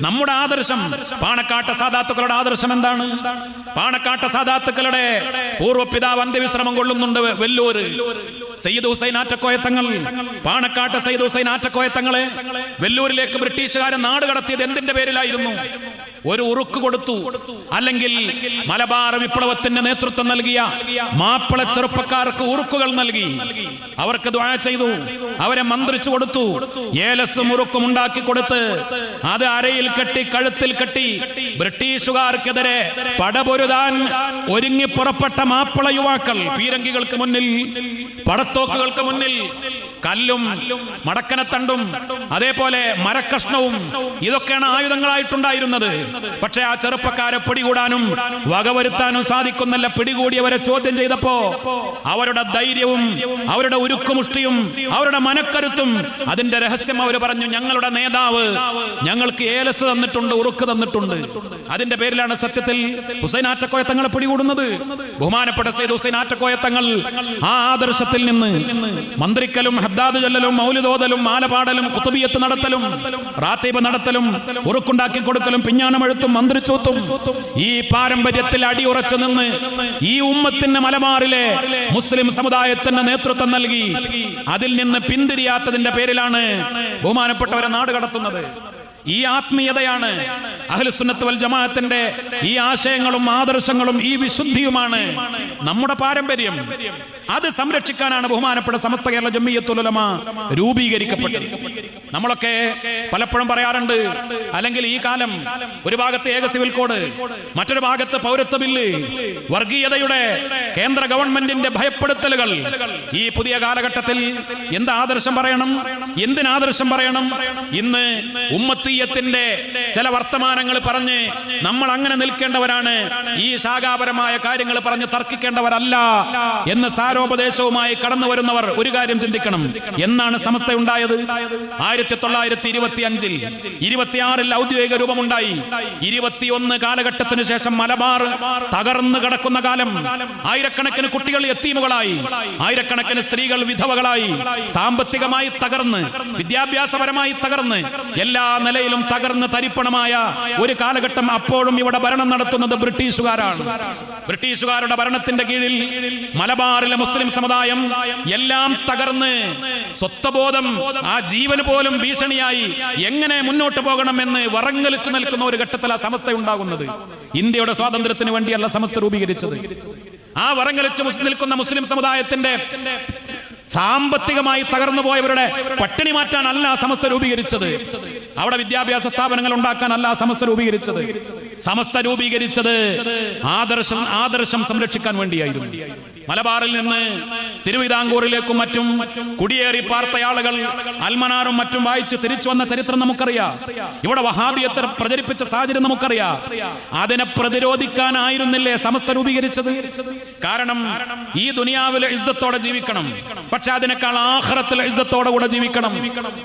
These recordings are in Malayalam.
നമ്മുടെ ആദർശം. പാണക്കാട്ട സാധാത്തുക്കളുടെ ആദർശം എന്താണ്? പാണക്കാട്ട സാധാത്തുക്കളുടെ പൂർവപിതാവ് അന്ത്യവിശ്രമം കൊള്ളുന്നുണ്ട് വെല്ലൂര്. സയ്യിദ് ഹുസൈൻ ആറ്റക്കോയത്തങ്ങൾ. പാണക്കാട്ട് സയ്യിദ് ഹുസൈൻ ആറ്റക്കോയത്തങ്ങളെ വെല്ലൂരിലേക്ക് ബ്രിട്ടീഷുകാരൻ നാട് കടത്തിയത് എന്തിന്റെ പേരിലായിരുന്നു? ഒരു ഉറുക്ക് കൊടുത്തു. അല്ലെങ്കിൽ മലബാർ വിപ്ലവത്തിന്റെ നേതൃത്വം നൽകിയ മാപ്പിള ചെറുപ്പക്കാർക്ക് ഉറുക്കുകൾ നൽകി. അവർക്ക് ചെയ്തു. അവരെ മന്ത്രിച്ചു കൊടുത്തു. ഏലസും ഉറുക്കും ഉണ്ടാക്കി കൊടുത്ത് അത് അരയിൽ കെട്ടി കഴുത്തിൽ കെട്ടി ബ്രിട്ടീഷുകാർക്കെതിരെ പടപൊരുതാൻ ഒരുങ്ങി പുറപ്പെട്ട മാപ്പിള യുവാക്കൾ പീരങ്കികൾക്ക് മുന്നിൽ പടത്തോക്കുകൾക്ക് മുന്നിൽ കല്ലും മടക്കനത്തണ്ടും അതേപോലെ മരക്കഷ്ണവും ഇതൊക്കെയാണ് ആയുധങ്ങളായിട്ടുണ്ടായിരുന്നത്. പക്ഷെ ആ ചെറുപ്പക്കാരെ പിടികൂടാനും വകവരുത്താനും സാധിക്കുന്നില്ല. പിടികൂടിയവരെ ചോദ്യം ചെയ്തപ്പോ അവരുടെ ധൈര്യവും അവരുടെ ഉരുക്കുമുഷ്ടിയും അവരുടെ മനക്കരുത്തും അതിന്റെ രഹസ്യം അവർ പറഞ്ഞു ഞങ്ങളുടെ നേതാവ് ഞങ്ങൾക്ക് ഏലസ് തന്നിട്ടുണ്ട് ഉറുക്ക് തന്നിട്ടുണ്ട്. അതിന്റെ പേരിലാണ് സത്യത്തിൽ ഹുസൈൻ ആറ്റക്കോയ തങ്ങളെ പിടികൂടുന്നത്. ബഹുമാനപ്പെട്ട സെയ്ദ് ഹുസൈൻ ആറ്റക്കോയ തങ്ങൾ ആ ആദർശത്തിൽ നിന്ന് മന്ത്രിക്കലും ഹദ്ദാദ് ചൊല്ലലും മൗലിദോദലും മാലപാടലും കുത്തുബിയത്ത് നടത്തലും റാത്തീബ് നടത്തലും ഉറുക്കുണ്ടാക്കി കൊടുക്കലും പിഞ്ഞാണമെഴുത്തും മന്ത്രിച്ചൂത്തും ഈ പാരമ്പര്യത്തിൽ അടിയുറച്ചു നിന്ന് ഈ ഉമ്മത്തിന് മലബാറിലെ മുസ്ലിം സമുദായത്തിന് നേതൃത്വം നൽകി. അതിൽ നിന്ന് പിന്തിരിയാത്തതിന്റെ പേരിലാണ് ബഹുമാനപ്പെട്ടവരെ നാട് കടത്തുന്നത്. ഈ ആത്മീയതയാണ് അഹ്ലുസുന്നത്ത് വൽ ജമാഅത്തിന്റെ ഈ ആശയങ്ങളും ആദർശങ്ങളും ഈ വിശുദ്ധിയുമാണ് നമ്മുടെ പാരമ്പര്യം. അത് സംരക്ഷിക്കാനാണ് ബഹുമാനപ്പെട്ട സമസ്ത കേരള ജമ്മിയത്തുലമ രൂപീകരിക്കപ്പെട്ടത്. നമ്മളൊക്കെ പലപ്പോഴും പറയാറുണ്ട് അല്ലെങ്കിൽ ഈ കാലം ഒരു ഭാഗത്ത് ഏക സിവിൽ കോഡ് മറ്റൊരു ഭാഗത്ത് പൗരത്വ ബില്ല് വർഗീയതയുടെ കേന്ദ്ര ഗവൺമെന്റിന്റെ ഭയപ്പെടുത്തലുകൾ. ഈ പുതിയ കാലഘട്ടത്തിൽ എന്ത് ആദർശം പറയണം? എന്തിനാദർശം പറയണം? ഇന്ന് ഉമ്മത്തീയത്തിന്റെ ചില വർത്തമാനങ്ങൾ പറഞ്ഞ് നമ്മൾ അങ്ങനെ നിൽക്കേണ്ടവരാണ്. ഈ ശാഖാപരമായ കാര്യങ്ങൾ പറഞ്ഞ് തർക്കിക്കേണ്ടവരല്ല എന്ന സാരോപദേശവുമായി കടന്നു വരുന്നവർ ഒരു കാര്യം ചിന്തിക്കണം. എന്നാണ് സമസ്ത ഉണ്ടായത്? ആയിരത്തി തൊള്ളായിരത്തി ഇരുപത്തി അഞ്ചിൽ ഇരുപത്തിയാറിൽ ഔദ്യോഗിക രൂപമുണ്ടായി. ഇരുപത്തിയൊന്ന് കാലഘട്ടത്തിന് ശേഷം മലബാർ തകർന്നു കിടക്കുന്ന കാലം ആയിരക്കണക്കിന് കുട്ടികൾ എത്തീമുകളായി. ആയിരക്കണക്കിന് സ്ത്രീകൾ വിധവകളായി. സാമ്പത്തികമായി തകർന്ന് വിദ്യാഭ്യാസപരമായി തകർന്ന് എല്ലാ നിലയിലും തകർന്ന് തരിപ്പണമായ ഒരു കാലഘട്ടം അപ്പോഴും ഇവിടെ ഭരണം നടത്തുന്നത് ബ്രിട്ടീഷുകാരാണ്. ബ്രിട്ടീഷുകാരുടെ ഭരണത്തിന്റെ കീഴിൽ മലബാറിലെ മുസ്ലിം സമുദായം എല്ലാം തകർന്ന് സ്വത്വബോധം ആ ജീവന് പോലും ഭീഷണിയായി എങ്ങനെ മുന്നോട്ട് പോകണമെന്ന് വറങ്ങലിച്ചു നിൽക്കുന്ന ഒരു ഘട്ടത്തിൽ ആ സമസ്ത ഉണ്ടാകുന്നത്. ഇന്ത്യയുടെ സ്വാതന്ത്ര്യത്തിന് വേണ്ടിയല്ല സമസ്ത രൂപീകരിച്ചത്. ആ വറങ്ങലിച്ചു നിൽക്കുന്ന മുസ്ലിം സമുദായത്തിന്റെ സാമ്പത്തികമായി തകർന്നു പോയവരുടെ പട്ടിണി മാറ്റാനല്ല സമസ്ത രൂപീകരിച്ചത്. അവിടെ വിദ്യാഭ്യാസ സ്ഥാപനങ്ങൾ ഉണ്ടാക്കാനല്ല സമസ്ത രൂപീകരിച്ചത്. സമസ്ത രൂപീകരിച്ചത് ആദർശം ആദർശം സംരക്ഷിക്കാൻ വേണ്ടിയായിരുന്നു. മലബാറിൽ നിന്ന് തിരുവിതാംകൂറിലേക്കും മറ്റും കുടിയേറി പാർത്ത ആളുകൾ അൽമനാറും മറ്റും വായിച്ച് തിരിച്ചു വന്ന ചരിത്രം നമുക്കറിയാം. ഇവിടെ വഹാബിയത്തെ പ്രചരിപ്പിച്ച സാഹചര്യം നമുക്കറിയാം. അതിനെ പ്രതിരോധിക്കാനായിരുന്നില്ലേ സമസ്ത രൂപീകരിച്ചത്? കാരണം ഈ ദുനിയാവിലെ ഇസ്സത്തോടെ ജീവിക്കണം. പക്ഷെ അതിനേക്കാൾ ആഹ്റത്തിലെ ഇസ്സത്തോടെ കൂടെ ജീവിക്കണം.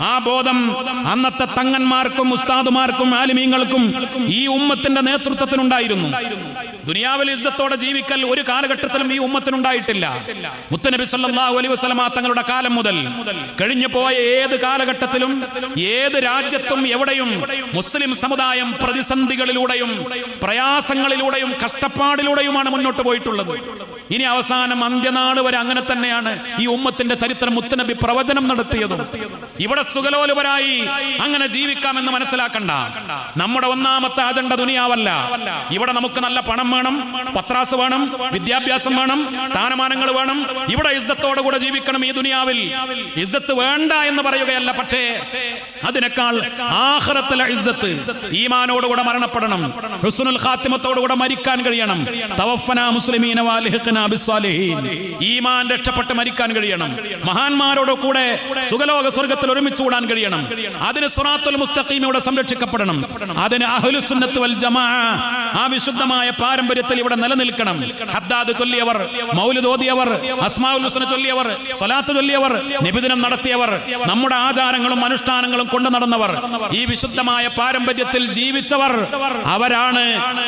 ആ ബോധം അന്നത്തെ തങ്ങന്മാർക്കും ഉസ്താദുമാർക്കും ആലിമീങ്ങൾക്കും ഈ ഉമ്മത്തിന്റെ നേതൃത്വത്തിനുണ്ടായിരുന്നു. ദുനിയാവിൽ യുദ്ധത്തോടെ ജീവിക്കൽ ഒരു കാലഘട്ടത്തിലും ഈ ഉമ്മത്തിനുണ്ടായിട്ടില്ല മുത്തനബി സല്ലാഹു അലൈ വസല്ലമ തങ്ങളുടെ കാലം മുതൽ കഴിഞ്ഞു പോയ ഏത് കാലഘട്ടത്തിലും ഏത് രാജ്യത്തും എവിടെയും മുസ്ലിം സമുദായം പ്രതിസന്ധികളിലൂടെയും പ്രയാസങ്ങളിലൂടെയും കഷ്ടപ്പാടിലൂടെയുമാണ് മുന്നോട്ട് പോയിട്ടുള്ളത്. ഇനി അവസാനം അന്ത്യനാട് വരെ അങ്ങനെ തന്നെയാണ് ഈ ഉമ്മത്തിന്റെ ചരിത്രം മുത്തനബി പ്രവചനം നടത്തിയതും. ഇവിടെ സുഖലോലുപരായി അങ്ങനെ ജീവിക്കാമെന്ന് മനസ്സിലാക്കണ്ട. നമ്മുടെ ഒന്നാമത്തെ അജണ്ട ദുനിയാവല്ല. ഇവിടെ നമുക്ക് നല്ല പണം വേണം പത്രാസ് വേണം വിദ്യാഭ്യാസം വേണം സ്ഥാനമാനങ്ങൾ വേണം. ഇവിടെ ഇസ്സത്തോടു കൂടെ ജീവിക്കണം ഈ ദുനിയാവിൽ. ഇസ്സത്ത് വേണ്ട എന്ന് പറയുകയല്ല പക്ഷേ അതിനേക്കാൾ ആഹ്റത്തിലെ ഇസ്സത്ത് ഈമാനോടുകൂടെ മരണപ്പെടണം. ഹുസ്നുൽ ഖാത്തിമത്തോടുകൂടെ മരിക്കാൻ കഴിയണം. തവഫന മുസ്ലിമീന ബിസ്സാലിഹീൻ ഈമാൻ രക്ഷപ്പെട്ട് മരിക്കാൻ കഴിയണം. മഹാന്മാരോട് കൂടെ സുഖലോക സ്വർഗത്തിൽ ഒരുമിച്ച് കൂടാൻ കഴിയണം. അതിന് സുറാത്തുൽ മുസ്തഖീമിലൂടെ സംരക്ഷിക്കപ്പെടണം. അതിന് അഹ്ലുസുന്നത്ത് വൽ ജമാ ആ വിശുദ്ധമായ പാരമ്പര്യത്തിൽ ഇവിടെ നിലനിൽക്കണം. ഹദ്ദാദ് ചൊല്ലിയവർ മൗലിദ് ഓതിയവർ അസ്മാഉൽ ഹുസ്ന ചൊല്ലിയവർ സ്വലാത്ത് ചൊല്ലിയവർ നിബിദിനം നടത്തിയവർ നമ്മുടെ ആചാരങ്ങളും അനുഷ്ഠാനങ്ങളും കൊണ്ടു നടന്നവർ ഈ വിശുദ്ധമായ പാരമ്പര്യത്തിൽ ജീവിച്ചവർ അവരാണ്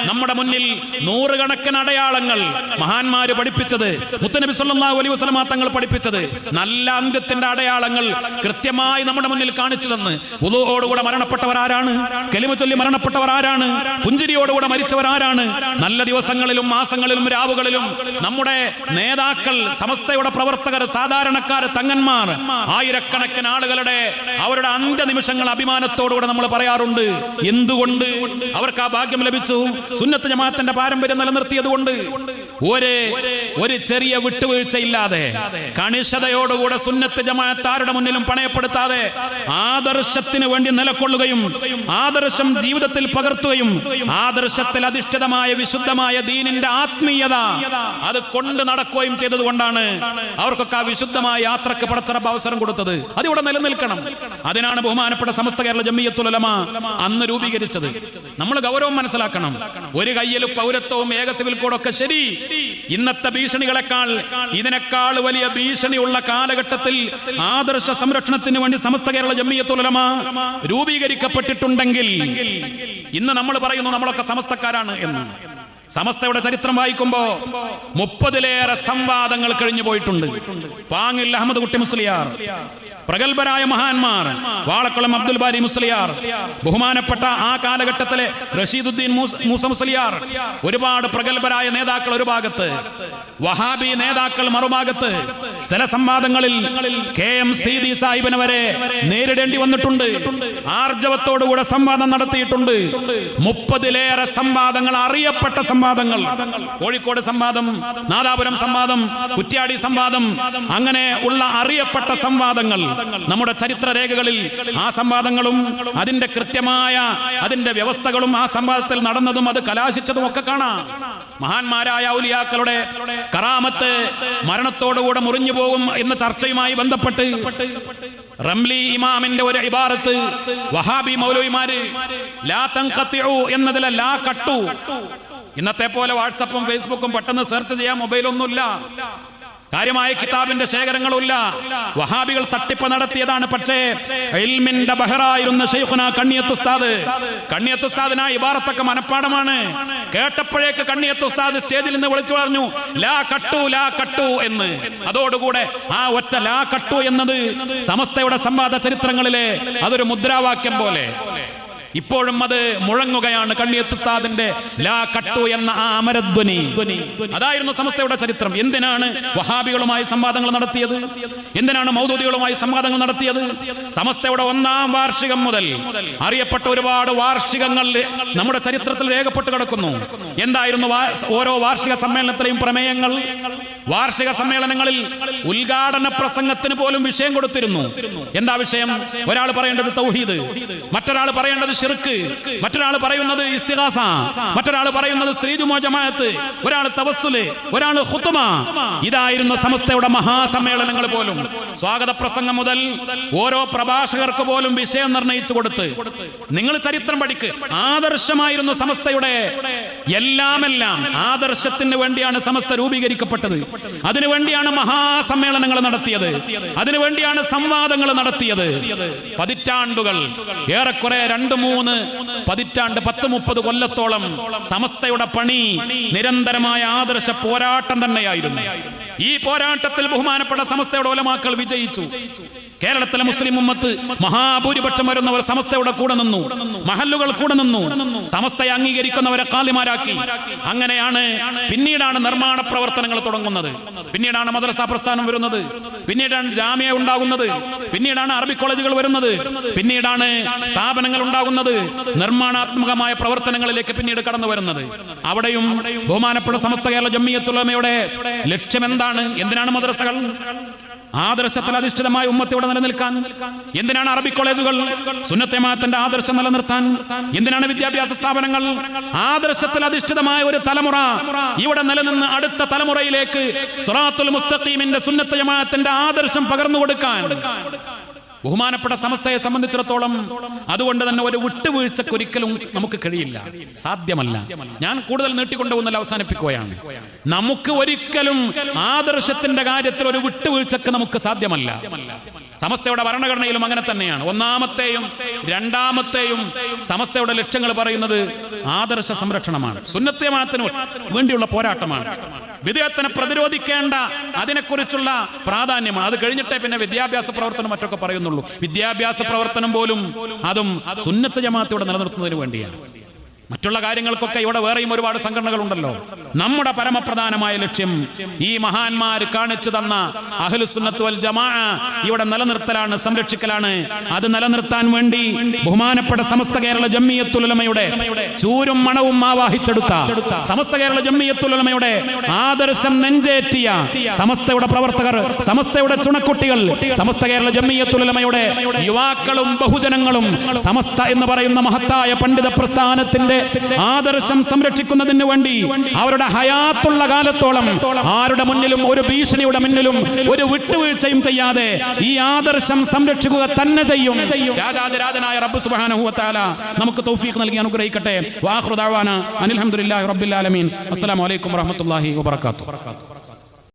നമ്മുടെ മുന്നിൽ നൂറുകണക്കിന് അടയാളങ്ങൾ മഹാന്മാര് പഠിപ്പിച്ചത് മുത്തനബി സല്ലല്ലാഹു അലൈഹി വസല്ലമ തങ്ങൾ പഠിപ്പിച്ചത് നല്ല അന്ത്യത്തിന്റെ അടയാളങ്ങൾ കൃത്യമായി നമ്മുടെ മുന്നിൽ കാണിച്ചു തന്ന്. ഉദുവോടുകൂടെ മരണപ്പെട്ടവർ ആരാണ് കെലിമ ചൊല്ലി മരണപ്പെട്ടവർ ആരാണ് പുഞ്ചിരിയോടുകൂടെ മരിച്ചവർ ആരാണ് നല്ല ദിവസങ്ങളിലും മാസങ്ങളിലും രാവുകളിലും നമ്മുടെ നേതാക്കൾ സമസ്തയുടെ പ്രവർത്തകർ സാധാരണക്കാർ തങ്ങന്മാർ ആയിരക്കണക്കിന് ആളുകളുടെ അവരുടെ അന്ത്യനിമിഷങ്ങൾ അഭിമാനത്തോടുകൂടെ നമ്മൾ പറയാറുണ്ട്. എന്തുകൊണ്ട്? അവർക്ക് ആ ഭാഗ്യം ലഭിച്ചു. സുന്നത്ത് ജമാഅത്തിന്റെ പാരമ്പര്യം നിലനിർത്തിയത് കൊണ്ട് ഒരു ഒരു ചെറിയ വിട്ടുവീഴ്ചയില്ലാതെ കണിശതയോടുകൂടെ സുന്നത്ത് ജമാഅത്ത് ആരുടെ മുന്നിലും പണയപ്പെടുത്താതെ ആദർശത്തിന് വേണ്ടി നിലകൊള്ളുകയും ആദർശം ജീവിതത്തിൽ പകർത്തുകയും ആദർശത്തിൽ അധിഷ്ഠിതമായ വിശുദ്ധമായ ദീനിന്റെ ആത്മീയത അത് കൊണ്ട് നടക്കുകയും ചെയ്തതുകൊണ്ടാണ് അവർക്കൊക്കെ ആ വിശുദ്ധമായ യാത്രയ്ക്ക് പടച്ചറപ്പ് അവസരം കൊടുത്തത്. അതിവിടെ നിലനിൽക്കണം. അതിനാണ് ബഹുമാനപ്പെട്ട സമസ്ത കേരള ജമ്മിയത്തുലമ അന്ന് രൂപീകരിച്ചത്. നമ്മൾ ഗൗരവം മനസ്സിലാക്കണം. ഒരു കയ്യിൽ പൗരത്വവും ഏക സിവിൽ കോഡൊക്കെ ശരി. ഇന്നത്തെ ഭീഷണികളെക്കാൾ ഇതിനേക്കാൾ വലിയ ഭീഷണിയുള്ള കാലഘട്ടത്തിൽ ആദർശ സംരക്ഷണത്തിന് വേണ്ടി സമസ്ത കേരള ജമ്മിയത്തുലമ രൂപീകരിക്കപ്പെട്ടിട്ടുണ്ടെങ്കിൽ ഇന്ന് നമ്മൾ പറയുന്നു നമ്മളൊക്കെ സമസ്തക്കാരാണ് എന്ന്. സമസ്തയുടെ ചരിത്രം വായിക്കുമ്പോ മുപ്പതിലേറെ സംവാദങ്ങൾ കഴിഞ്ഞു പോയിട്ടുണ്ട്. പാങ്ങിൽ അഹമ്മദ് കുട്ടി മുസ്ലിയാർ. പ്രഗത്ഭരായ മഹാന്മാർ. വാളക്കുളം അബ്ദുൽ ബാരി മുസ്ലിയാർ ബഹുമാനപ്പെട്ട ആ കാലഘട്ടത്തിലെ റഷീദുദ്ദീൻ മൂസ മുസ്ലിയാർ ഒരുപാട് പ്രഗത്ഭരായ നേതാക്കൾ ഒരു ഭാഗത്ത് വഹാബി നേതാക്കൾ മറുഭാഗത്ത് ചില സംവാദങ്ങളിൽ കെ എം സീതി സാഹിബിനെ വരെ നേരിടേണ്ടി വന്നിട്ടുണ്ട്. ആർജവത്തോടുകൂടെ സംവാദം നടത്തിയിട്ടുണ്ട്. മുപ്പതിലേറെ സംവാദങ്ങൾ അറിയപ്പെട്ട സംവാദങ്ങൾ. കോഴിക്കോട് സംവാദം നാദാപുരം സംവാദം കുറ്റ്യാടി സംവാദം അങ്ങനെ ഉള്ള അറിയപ്പെട്ട സംവാദങ്ങൾ. നമ്മുടെ ചരിത്ര രേഖകളിൽ ആ സംവാദങ്ങളും അതിന്റെ കൃത്യമായ അതിന്റെ വ്യവസ്ഥകളും ആ സംവാദത്തിൽ നടന്നതും അത് കലാശിച്ചതും ഒക്കെ കാണാം. മഹാന്മാരായ ഔലിയാക്കളുടെ കറാമത്ത് മരണത്തോടുകൂടെ മുറിഞ്ഞു പോകും എന്ന ചർച്ചയുമായി ബന്ധപ്പെട്ട് റംലി ഇമാമിന്റെ ഒരു ഇബാറത്ത് വഹാബി മൗലവിമാര് ലാ തങ്കത്തിയു എന്നതിലെ ലാ കട്ടു. ഇന്നത്തെ പോലെ വാട്സപ്പും ഫേസ്ബുക്കും പെട്ടെന്ന് സെർച്ച് ചെയ്യാൻ മൊബൈലൊന്നുമില്ല. കാര്യമായ കിതാബിന്റെ ശേഖരങ്ങളുമില്ല. വഹാബികൾ തട്ടിപ്പ് നടത്തിയതാണ് പക്ഷേ ഇൽമിന്റെ ബഹറായിരുന്ന ഷെയ്ഖുന കണ്ണിയത്ത് ഉസ്താദ്. കണ്ണിയത്ത് ഉസ്താദിനായ ആ ഇബാറത്തൊക്കെ മനപ്പാടമാണ്. കേട്ടപ്പോഴേക്ക് കണ്ണിയത്ത് ഉസ്താദ് സ്റ്റേജിൽ നിന്ന് വിളിച്ചു പറഞ്ഞു ലാ കട്ടു ലാ കട്ടു എന്ന്. അതോടുകൂടെ ആ ഒറ്റ ലാ കട്ടു എന്നത് സമസ്തയുടെ സംവാദ ചരിത്രങ്ങളിലെ അതൊരു മുദ്രാവാക്യം പോലെ. ഇപ്പോഴും അത് മുഴങ്ങുകയാണ് കണ്ണിയത്തുസ്താദിന്റെ ലാ കട്ടു എന്ന ആ അമരധ്വനി. അതായിരുന്നു സമസ്തയുടെ ചരിത്രം. എന്തിനാണ് വഹാബികളുമായി സംവാദങ്ങൾ നടത്തിയത്? എന്തിനാണ് മൗദൂദികളുമായി സംവാദങ്ങൾ നടത്തിയത്? സമസ്തയുടെ ഒന്നാം വാർഷികം മുതൽ അറിയപ്പെട്ട ഒരുപാട് വാർഷികങ്ങൾ നമ്മുടെ ചരിത്രത്തിൽ രേഖപ്പെട്ട് കിടക്കുന്നു. എന്തായിരുന്നു ഓരോ വാർഷിക സമ്മേളനത്തിലെയും പ്രമേയങ്ങൾ? വാർഷിക സമ്മേളനങ്ങളിൽ ഉദ്ഘാടന പ്രസംഗത്തിന് പോലും വിഷയം കൊടുത്തിരുന്നു. എന്താ വിഷയം? ഒരാൾ പറയേണ്ടത് തൗഹീദ്. മറ്റൊരാൾ പറയേണ്ടത് ഷിർക്ക് മറ്റൊരാൾ പറയുന്നത് ഇസ്തിഹാസ മറ്റൊരാൾ പറയുന്നത് സ്ത്രീജുമോ ജമാഅത്ത്. ഒരാൾ തവസ്സുൽ ഒരാൾ ഹുത്തുമ ഇതായിരുന്ന സമസ്തയുടെ മഹാസമ്മേളനങ്ങൾ പോലും. സ്വാഗത പ്രസംഗം മുതൽ ഓരോ പ്രഭാഷകർക്ക് പോലും വിഷയം നിർണയിച്ചു കൊടുത്ത്. നിങ്ങൾ ചരിത്രം പഠിക്ക്. ആദർശമായിരുന്നു സമസ്തയുടെ എല്ലാമെല്ലാം. ആദർശത്തിന് വേണ്ടിയാണ് സമസ്ത രൂപീകരിക്കപ്പെട്ടത്. അതിനുവേണ്ടിയാണ് മഹാസമ്മേളനങ്ങൾ നടത്തിയത്. അതിനുവേണ്ടിയാണ് സംവാദങ്ങൾ നടത്തിയത്. പതിറ്റാണ്ടുകൾ. ഏറെക്കുറെ രണ്ട് മൂന്ന് പതിറ്റാണ്ട് പത്ത് മുപ്പത് കൊല്ലത്തോളം സമസ്തയുടെ പണി നിരന്തരമായ ആദർശ പോരാട്ടം തന്നെയായിരുന്നു. ഈ പോരാട്ടത്തിൽ ബഹുമാനപ്പെട്ട സമസ്തയുടെ ഒലമാക്കൾ വിജയിച്ചു. കേരളത്തിലെ മുസ്ലിം ഉമ്മത്ത് മഹാഭൂരിപക്ഷം വരുന്നവർ സമസ്തയുടെ കൂടെ നിന്നു. മഹല്ലുകൾ കൂടെ നിന്നു. സമസ്തയെ അംഗീകരിക്കുന്നവരെ കാലിമാരാക്കി. അങ്ങനെയാണ് പിന്നീടാണ് നിർമ്മാണ പ്രവർത്തനങ്ങൾ തുടങ്ങുന്നത്. പിന്നീടാണ് മദ്രസ പ്രസ്ഥാനം വരുന്നത്. പിന്നീടാണ് ജാമ്യ ഉണ്ടാകുന്നത്. പിന്നീടാണ് അറബി കോളേജുകൾ വരുന്നത്. പിന്നീടാണ് സ്ഥാപനങ്ങൾ ഉണ്ടാകുന്നത്. നിർമ്മാണാത്മകമായ പ്രവർത്തനങ്ങളിലേക്ക് പിന്നീട് കടന്നു വരുന്നത്. അവിടെയും ബഹുമാനപ്പെട്ട സമസ്ത കേരള ജമ്മിയത്തുലമയുടെ ലക്ഷ്യം എന്താണ്? എന്തിനാണ് മദ്രസകൾ? ആദർശത്തിൽ അധിഷ്ഠിതമായ ഉമ്മത്തിവിടെ നിലനിൽക്കാൻ. എന്തിനാണ് അറബി കോളേജുകൾ? സുന്നത്തേമാത്തിന്റെ ആദർശം നിലനിർത്താൻ. എന്തിനാണ് വിദ്യാഭ്യാസ സ്ഥാപനങ്ങൾ? ആദർശത്തിൽ അധിഷ്ഠിതമായ ഒരു തലമുറ ഇവിടെ നിലനിന്ന് അടുത്ത തലമുറയിലേക്ക് സുറാത്തുൽ മുസ്തഖീമിന്റെ സുന്നത്തെ ജമാഅത്തിന്റെ ആദർശം പകർന്നു കൊടുക്കാൻ. ബഹുമാനപ്പെട്ട സമസ്തയെ സംബന്ധിച്ചിടത്തോളം അതുകൊണ്ട് തന്നെ ഒരു വിട്ടുവീഴ്ചക്കൊരിക്കലും നമുക്ക് കഴിയില്ല. സാധ്യമല്ല. ഞാൻ കൂടുതൽ നീട്ടിക്കൊണ്ടുപോകുന്നല്ല അവസാനിപ്പിക്കുകയാണ്. നമുക്ക് ഒരിക്കലും ആദർശത്തിന്റെ കാര്യത്തിൽ ഒരു വിട്ടുവീഴ്ചക്ക് നമുക്ക് സാധ്യമല്ല. സമസ്തയുടെ ഭരണഘടനയിലും അങ്ങനെ തന്നെയാണ്. ഒന്നാമത്തെയും രണ്ടാമത്തെയും സമസ്തയുടെ ലക്ഷ്യങ്ങൾ പറയുന്നത് ആദർശ സംരക്ഷണമാണ്. സുന്നത്യമാനത്തിന് വേണ്ടിയുള്ള പോരാട്ടമാണ്. വിദേഹത്തിനെ പ്രതിരോധിക്കേണ്ട അതിനെക്കുറിച്ചുള്ള പ്രാധാന്യം അത് കഴിഞ്ഞിട്ടേ പിന്നെ വിദ്യാഭ്യാസ പ്രവർത്തനം മറ്റൊക്കെ പറയുന്നുള്ളൂ. വിദ്യാഭ്യാസ പ്രവർത്തനം പോലും അതും സുന്നത്ത് ജമാഅത്തോടെ നിലനിർത്തുന്നതിന് വേണ്ടിയാണ്. മറ്റുള്ള കാര്യങ്ങൾക്കൊക്കെ ഇവിടെ വേറെയും ഒരുപാട് സംഘടനകളുണ്ടല്ലോ. നമ്മുടെ പരമപ്രധാനമായ ലക്ഷ്യം ഈ മഹാന്മാർ കാണിച്ചു തന്ന അഹ്ലുസുന്നത്ത് വൽ ജമാ ഇവിടെ നിലനിർത്തലാണ് സംരക്ഷിക്കലാണ്. അത് നിലനിർത്താൻ വേണ്ടി ബഹുമാനപ്പെട്ട സമസ്ത കേരള ജമ്മിയത്തുലമയുടെ ചൂരും മണവും ആവാഹിച്ചെടുത്ത സമസ്ത കേരള ജമ്മിയത്തുലമയുടെ ആദർശം നെഞ്ചേറ്റിയ സമസ്തയുടെ പ്രവർത്തകർ സമസ്തയുടെ ചുണക്കുട്ടികൾ സമസ്ത കേരള ജമ്മിയത്തുലമയുടെ യുവാക്കളും ബഹുജനങ്ങളും സമസ്ത എന്ന് പറയുന്ന മഹത്തായ പണ്ഡിത പ്രസ്ഥാനത്തിന്റെ ആദർശം സംരക്ഷിക്കുന്നതിന് വേണ്ടി അവരുടെ ഹയാത്തുള്ള കാലത്തോളം ആരുടെ മുന്നിലും ഒരു ഭീഷണിയുടെ മുന്നിലും ഒരു വിട്ടുവീഴ്ചയും ചെയ്യാതെ ഈ ആദർശം സംരക്ഷിക്കുക തന്നെ ചെയ്യും. രാജാതിരാജനായ റബ്ബ് സുബ്ഹാനഹു വ നമുക്ക് തൗഫീഖ് നൽകി അനുഗ്രഹിക്കട്ടെ. വാഹൃദാവാന ദഅവാന അനിൽ ഹംദുലില്ലാഹി റബ്ബിൽ ആലമീൻ. അസ്സലാമു അലൈക്കും വബർക്കാത്തു